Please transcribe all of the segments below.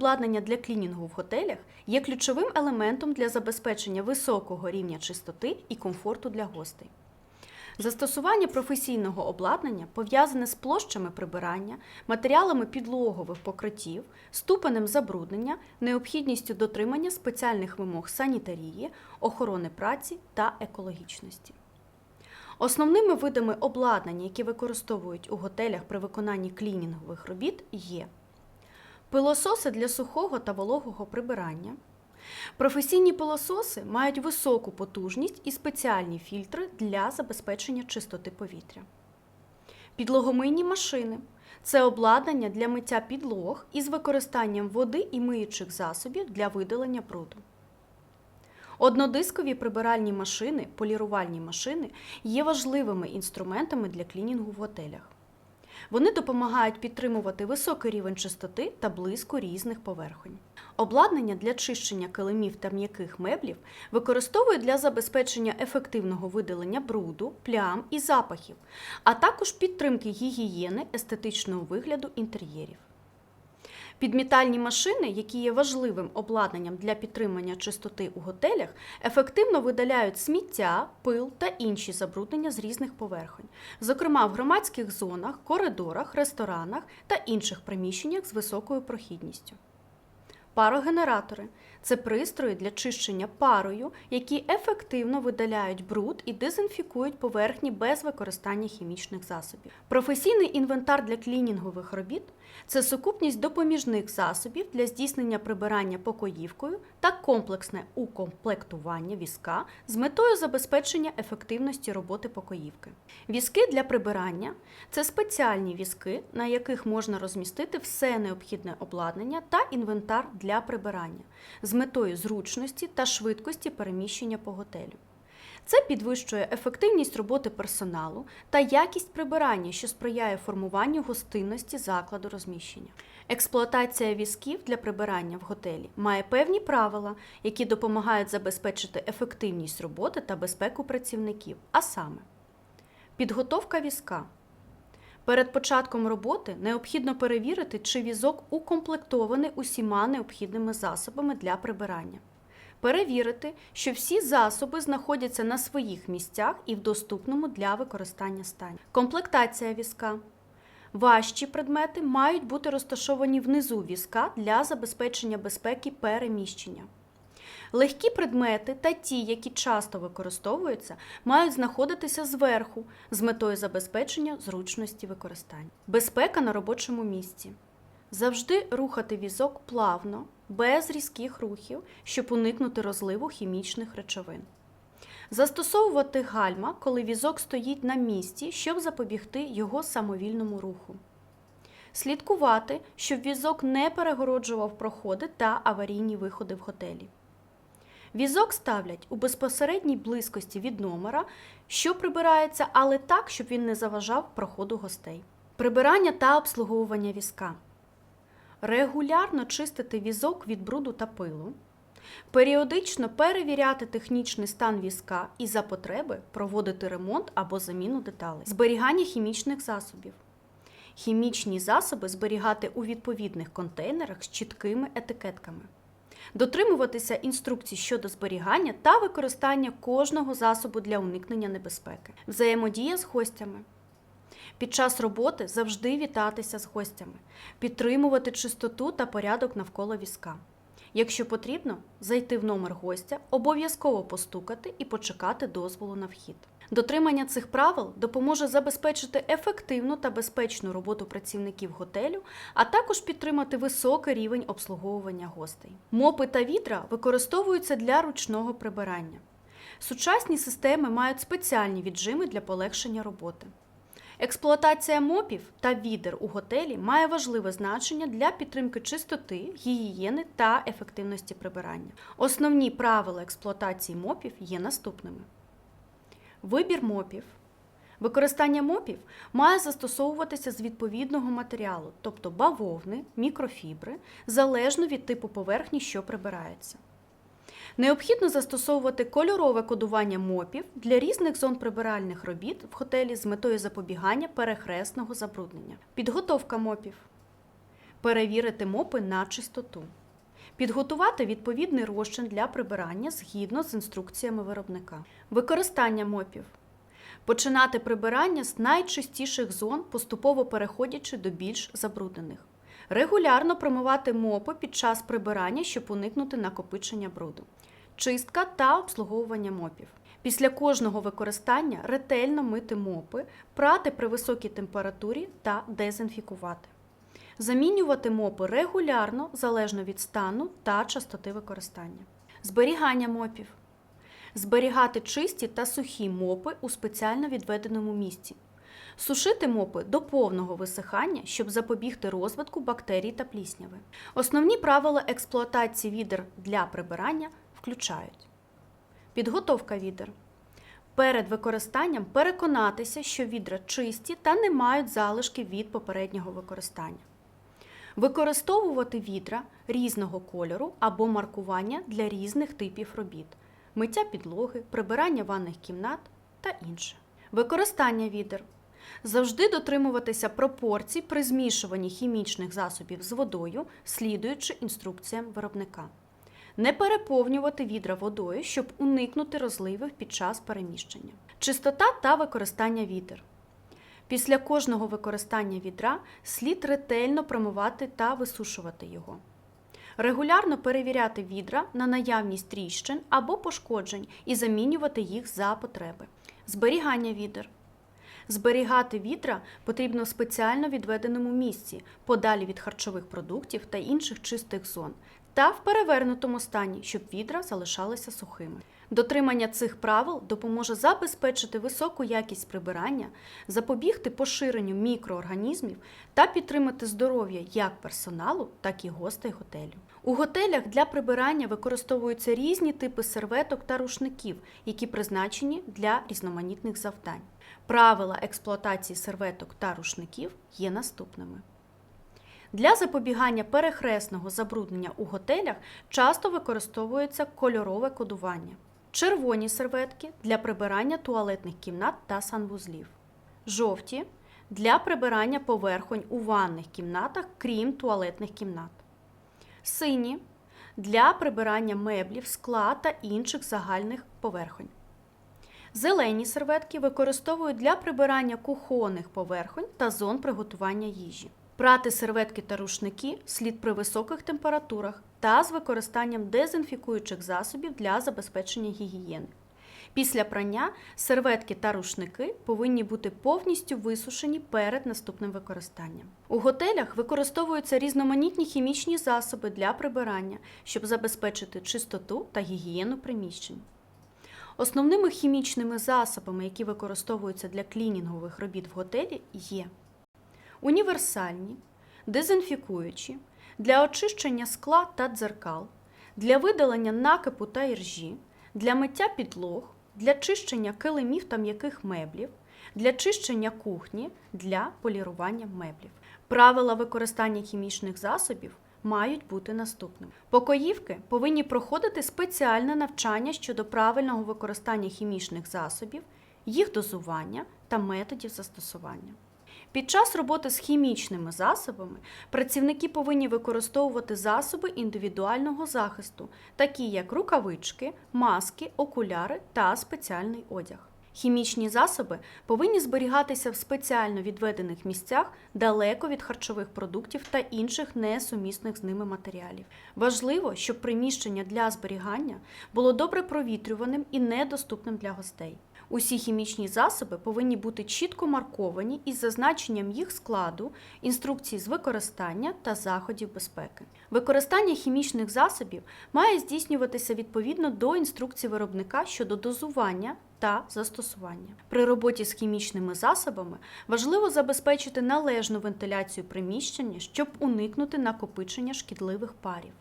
Обладнання для клінінгу в готелях є ключовим елементом для забезпечення високого рівня чистоти і комфорту для гостей. Застосування професійного обладнання пов'язане з площами прибирання, матеріалами підлогових покриттів, ступенем забруднення, необхідністю дотримання спеціальних вимог санітарії, охорони праці та екологічності. Основними видами обладнання, які використовують у готелях при виконанні клінінгових робіт, є пилососи для сухого та вологого прибирання. Професійні пилососи мають високу потужність і спеціальні фільтри для забезпечення чистоти повітря. Підлогомийні машини це обладнання для миття підлог із використанням води і миючих засобів для видалення бруду. Однодискові прибиральні машини, полірувальні машини є важливими інструментами для клінінгу в готелях. Вони допомагають підтримувати високий рівень чистоти та близько різних поверхонь. Обладнання для чищення килимів та м'яких меблів використовують для забезпечення ефективного видалення бруду, плям і запахів, а також підтримки гігієни естетичного вигляду інтер'єрів. Підмітальні машини, які є важливим обладнанням для підтримання чистоти у готелях, ефективно видаляють сміття, пил та інші забруднення з різних поверхонь, зокрема в громадських зонах, коридорах, ресторанах та інших приміщеннях з високою прохідністю. Парогенератори це пристрої для чищення парою, які ефективно видаляють бруд і дезінфікують поверхні без використання хімічних засобів. Професійний інвентар для клінінгових робіт це сукупність допоміжних засобів для здійснення прибирання покоївкою та комплексне укомплектування візка з метою забезпечення ефективності роботи покоївки. Візки для прибирання це спеціальні візки, на яких можна розмістити все необхідне обладнання та інвентар для прибирання з метою зручності та швидкості переміщення по готелю. Це підвищує ефективність роботи персоналу та якість прибирання, що сприяє формуванню гостинності закладу розміщення. Експлуатація візків для прибирання в готелі має певні правила, які допомагають забезпечити ефективність роботи та безпеку працівників, а саме підготовка візка. Перед початком роботи необхідно перевірити, чи візок укомплектований усіма необхідними засобами для прибирання. Перевірити, що всі засоби знаходяться на своїх місцях і в доступному для використання стані. Комплектація візка. Важчі предмети мають бути розташовані внизу візка для забезпечення безпеки переміщення. Легкі предмети та ті, які часто використовуються, мають знаходитися зверху з метою забезпечення зручності використання. Безпека на робочому місці. Завжди рухати візок плавно, без різких рухів, щоб уникнути розливу хімічних речовин. Застосовувати гальма, коли візок стоїть на місці, щоб запобігти його самовільному руху. Слідкувати, щоб візок не перегороджував проходи та аварійні виходи в готелі. Візок ставлять у безпосередній близькості від номера, що прибирається, але так, щоб він не заважав проходу гостей. Прибирання та обслуговування візка. Регулярно чистити візок від бруду та пилу. Періодично перевіряти технічний стан візка і за потреби проводити ремонт або заміну деталей. Зберігання хімічних засобів. Хімічні засоби зберігати у відповідних контейнерах з чіткими етикетками дотримуватися інструкцій щодо зберігання та використання кожного засобу для уникнення небезпеки, взаємодія з гостями. Під час роботи завжди вітатися з гостями, підтримувати чистоту та порядок навколо візка. Якщо потрібно, зайти в номер гостя, обов'язково постукати і почекати дозволу на вхід. Дотримання цих правил допоможе забезпечити ефективну та безпечну роботу працівників готелю, а також підтримати високий рівень обслуговування гостей. Мопи та відра використовуються для ручного прибирання. Сучасні системи мають спеціальні віджими для полегшення роботи. Експлуатація мопів та відер у готелі має важливе значення для підтримки чистоти, гігієни та ефективності прибирання. Основні правила експлуатації мопів є наступними. Вибір мопів. Використання мопів має застосовуватися з відповідного матеріалу, тобто бавовни, мікрофібри, залежно від типу поверхні, що прибирається. Необхідно застосовувати кольорове кодування мопів для різних зон прибиральних робіт в готелі з метою запобігання перехресного забруднення. Підготовка мопів. перевірити мопи на чистоту, підготувати відповідний розчин для прибирання згідно з інструкціями виробника, використання мопів. Починати прибирання з найчистіших зон, поступово переходячи до більш забруднених. Регулярно промивати мопи під час прибирання, щоб уникнути накопичення бруду. Чистка та обслуговування мопів. Після кожного використання ретельно мити мопи, прати при високій температурі та дезінфікувати. Замінювати мопи регулярно залежно від стану та частоти використання. Зберігання мопів. Зберігати чисті та сухі мопи у спеціально відведеному місці. Сушити мопи до повного висихання, щоб запобігти розвитку бактерій та плісняви. Основні правила експлуатації відер для прибирання включають підготовка відер. Перед використанням переконатися, що відра чисті та не мають залишки від попереднього використання. Використовувати відра різного кольору або маркування для різних типів робіт миття підлоги, прибирання ванних кімнат та інше. Використання відер. Завжди дотримуватися пропорцій при змішуванні хімічних засобів з водою, слідуючи інструкціям виробника. Не переповнювати відра водою, щоб уникнути розливів під час переміщення. Чистота та використання відер. Після кожного використання відра слід ретельно промивати та висушувати його. Регулярно перевіряти відра на наявність тріщин або пошкоджень і замінювати їх за потреби. Зберігання відер. Зберігати відра потрібно в спеціально відведеному місці, подалі від харчових продуктів та інших чистих зон, та в перевернутому стані, щоб відра залишалися сухими. Дотримання цих правил допоможе забезпечити високу якість прибирання, запобігти поширенню мікроорганізмів та підтримати здоров'я як персоналу, так і гостей готелю. У готелях для прибирання використовуються різні типи серветок та рушників, які призначені для різноманітних завдань. Правила експлуатації серветок та рушників є наступними. Для запобігання перехресного забруднення у готелях часто використовується кольорове кодування. Червоні серветки для прибирання туалетних кімнат та санвузлів. Жовті для прибирання поверхонь у ванних кімнатах, крім туалетних кімнат. Сині для прибирання меблів, скла та інших загальних поверхонь. Зелені серветки використовують для прибирання кухонних поверхонь та зон приготування їжі. Прати серветки та рушники слід при високих температурах та з використанням дезінфікуючих засобів для забезпечення гігієни. Після прання серветки та рушники повинні бути повністю висушені перед наступним використанням. У готелях використовуються різноманітні хімічні засоби для прибирання, щоб забезпечити чистоту та гігієну приміщень. Основними хімічними засобами, які використовуються для клінінгових робіт в готелі, є універсальні, дезінфікуючі, для очищення скла та дзеркал, для видалення накипу та іржі, для миття підлог, для чищення килимів та м'яких меблів, для чищення кухні, для полірування меблів. Правила використання хімічних засобів мають бути наступними. Покоївки повинні проходити спеціальне навчання щодо правильного використання хімічних засобів, їх дозування та методів застосування. Під час роботи з хімічними засобами працівники повинні використовувати засоби індивідуального захисту, такі як рукавички, маски, окуляри та спеціальний одяг. Хімічні засоби повинні зберігатися в спеціально відведених місцях далеко від харчових продуктів та інших несумісних з ними матеріалів. Важливо, щоб приміщення для зберігання було добре провітрюваним і недоступним для гостей. Усі хімічні засоби повинні бути чітко марковані із зазначенням їх складу, інструкцій з використання та заходів безпеки. Використання хімічних засобів має здійснюватися відповідно до інструкцій виробника щодо дозування та застосування. При роботі з хімічними засобами важливо забезпечити належну вентиляцію приміщення, щоб уникнути накопичення шкідливих парів.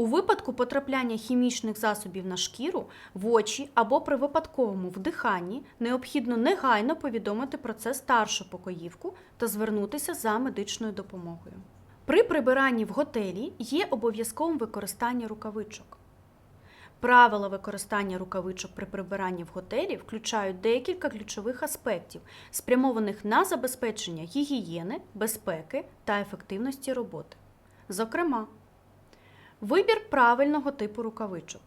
У випадку потрапляння хімічних засобів на шкіру, в очі або при випадковому вдиханні необхідно негайно повідомити про це старшу покоївку та звернутися за медичною допомогою. При прибиранні в готелі є обов'язковим використання рукавичок. Правила використання рукавичок при прибиранні в готелі включають декілька ключових аспектів, спрямованих на забезпечення гігієни, безпеки та ефективності роботи. Зокрема, вибір правильного типу рукавичок.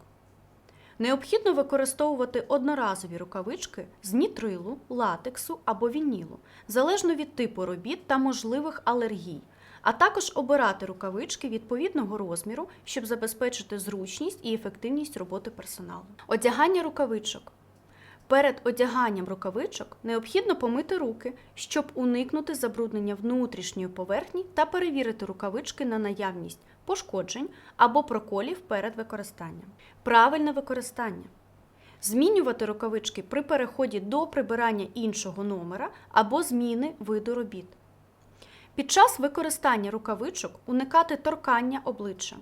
Необхідно використовувати одноразові рукавички з нітрилу, латексу або вінілу, залежно від типу робіт та можливих алергій, а також обирати рукавички відповідного розміру, щоб забезпечити зручність і ефективність роботи персоналу. Одягання рукавичок. Перед одяганням рукавичок необхідно помити руки, щоб уникнути забруднення внутрішньої поверхні та перевірити рукавички на наявність пошкоджень або проколів перед використанням. Правильне використання. Змінювати рукавички при переході до прибирання іншого номера або зміни виду робіт. Під час використання рукавичок уникати торкання обличчя.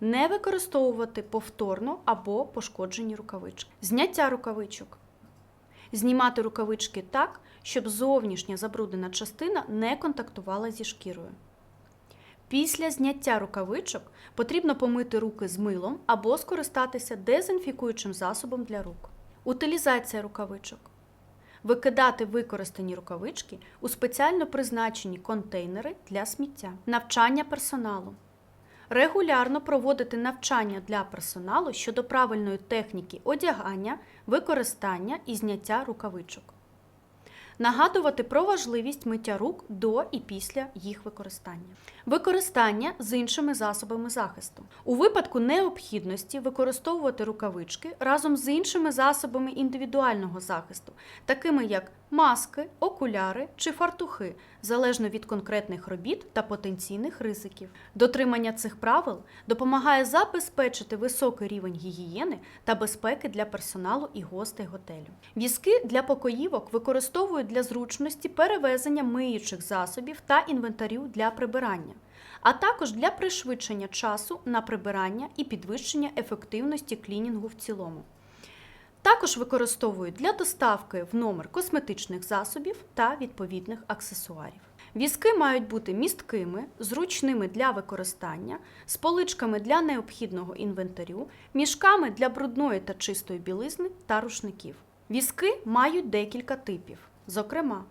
Не використовувати повторно або пошкоджені рукавички. Зняття рукавичок. Знімати рукавички так, щоб зовнішня забруднена частина не контактувала зі шкірою. Після зняття рукавичок потрібно помити руки з милом або скористатися дезінфікуючим засобом для рук. Утилізація рукавичок. Викидати використані рукавички у спеціально призначені контейнери для сміття. Навчання персоналу. Регулярно проводити навчання для персоналу щодо правильної техніки одягання, використання і зняття рукавичок. Нагадувати про важливість миття рук до і після їх використання. Використання з іншими засобами захисту. У випадку необхідності використовувати рукавички разом з іншими засобами індивідуального захисту, такими як маски, окуляри чи фартухи, залежно від конкретних робіт та потенційних ризиків. Дотримання цих правил допомагає забезпечити високий рівень гігієни та безпеки для персоналу і гостей готелю. Візки для покоївок використовують для зручності перевезення миючих засобів та інвентарю для прибирання, а також для пришвидшення часу на прибирання і підвищення ефективності клінінгу в цілому. Також використовують для доставки в номер косметичних засобів та відповідних аксесуарів. Візки мають бути місткими, зручними для використання, з поличками для необхідного інвентарю, мішками для брудної та чистої білизни та рушників. Візки мають декілька типів, зокрема,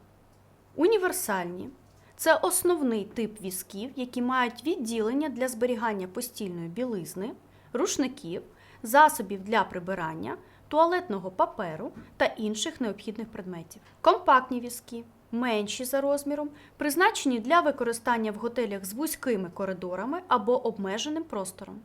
універсальні це основний тип візків, які мають відділення для зберігання постільної білизни, рушників, засобів для прибирання, туалетного паперу та інших необхідних предметів. Компактні візки, менші за розміром, призначені для використання в готелях з вузькими коридорами або обмеженим простором.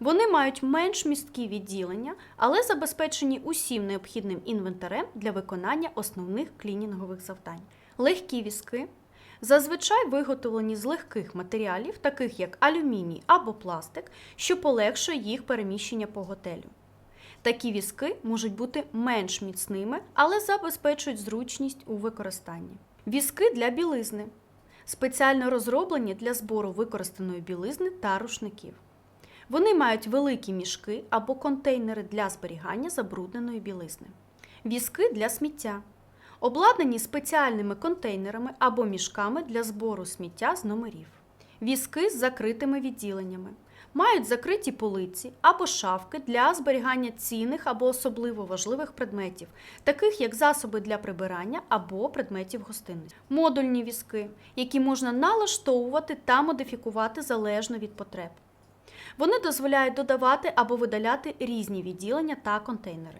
Вони мають менш місткі відділення, але забезпечені усім необхідним інвентарем для виконання основних клінінгових завдань. Легкі візки зазвичай виготовлені з легких матеріалів, таких як алюміній або пластик, що полегшує їх переміщення по готелю. Такі візки можуть бути менш міцними, але забезпечують зручність у використанні. Візки для білизни спеціально розроблені для збору використаної білизни та рушників. Вони мають великі мішки або контейнери для зберігання забрудненої білизни. Візки для сміття обладнані спеціальними контейнерами або мішками для збору сміття з номерів. Візки з закритими відділеннями мають закриті полиці або шафки для зберігання цінних або особливо важливих предметів, таких як засоби для прибирання або предметів гостинності. Модульні візки, які можна налаштовувати та модифікувати залежно від потреб. Вони дозволяють додавати або видаляти різні відділення та контейнери.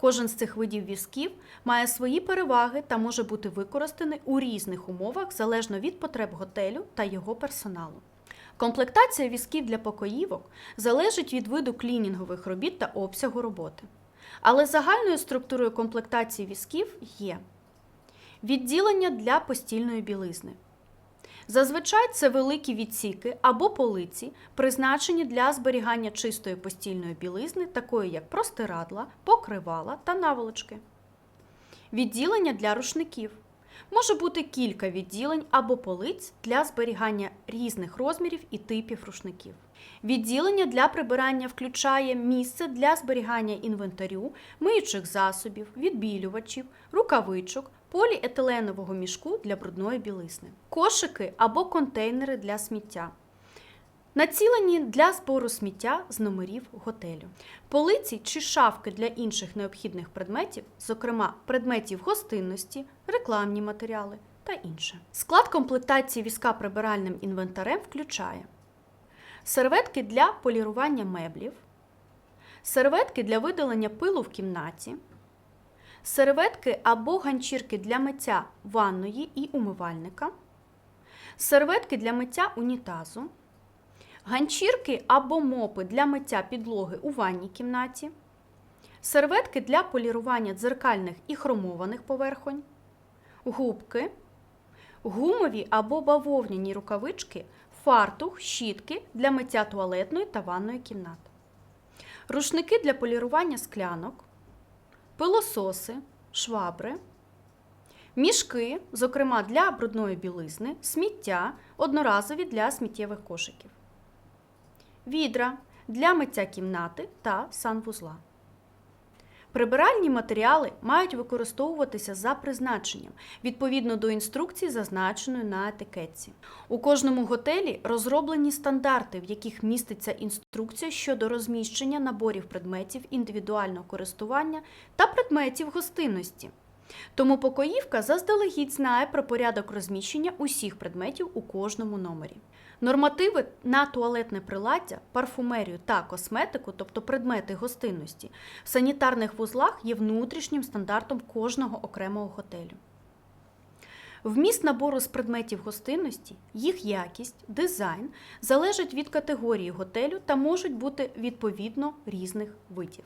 Кожен з цих видів візків має свої переваги та може бути використаний у різних умовах залежно від потреб готелю та його персоналу. Комплектація візків для покоївок залежить від виду клінінгових робіт та обсягу роботи. Але загальною структурою комплектації візків є відділення для постільної білизни. Зазвичай це великі відсіки або полиці, призначені для зберігання чистої постільної білизни, такої як простирадла, покривала та наволочки. Відділення для рушників. Може бути кілька відділень або полиць для зберігання різних розмірів і типів рушників. Відділення для прибирання включає місце для зберігання інвентарю, миючих засобів, відбілювачів, рукавичок, поліетиленового мішку для брудної білизни, кошики або контейнери для сміття. Націлені для збору сміття з номерів готелю, полиці чи шафки для інших необхідних предметів, зокрема предметів гостинності, рекламні матеріали, та інше. Склад комплектації візка прибиральним інвентарем включає серветки для полірування меблів, серветки для видалення пилу в кімнаті, серветки або ганчірки для миття ванної і умивальника, серветки для миття унітазу, ганчірки або мопи для миття підлоги у ванній кімнаті, серветки для полірування дзеркальних і хромованих поверхонь, губки, гумові або бавовняні рукавички, фартух, щітки для миття туалетної та ванної кімнат, рушники для полірування склянок, пилососи, швабри, мішки, зокрема для брудної білизни, сміття, одноразові для сміттєвих кошиків, відра для миття кімнати та санвузла. Прибиральні матеріали мають використовуватися за призначенням відповідно до інструкції, зазначеної на етикетці. У кожному готелі розроблені стандарти, в яких міститься інструкція щодо розміщення наборів предметів індивідуального користування та предметів гостинності. Тому покоївка заздалегідь знає про порядок розміщення усіх предметів у кожному номері. Нормативи на туалетне приладдя, парфумерію та косметику, тобто предмети гостинності, в санітарних вузлах є внутрішнім стандартом кожного окремого готелю. Вміст набору з предметів гостинності, їх якість, дизайн залежать від категорії готелю та можуть бути відповідно різних видів.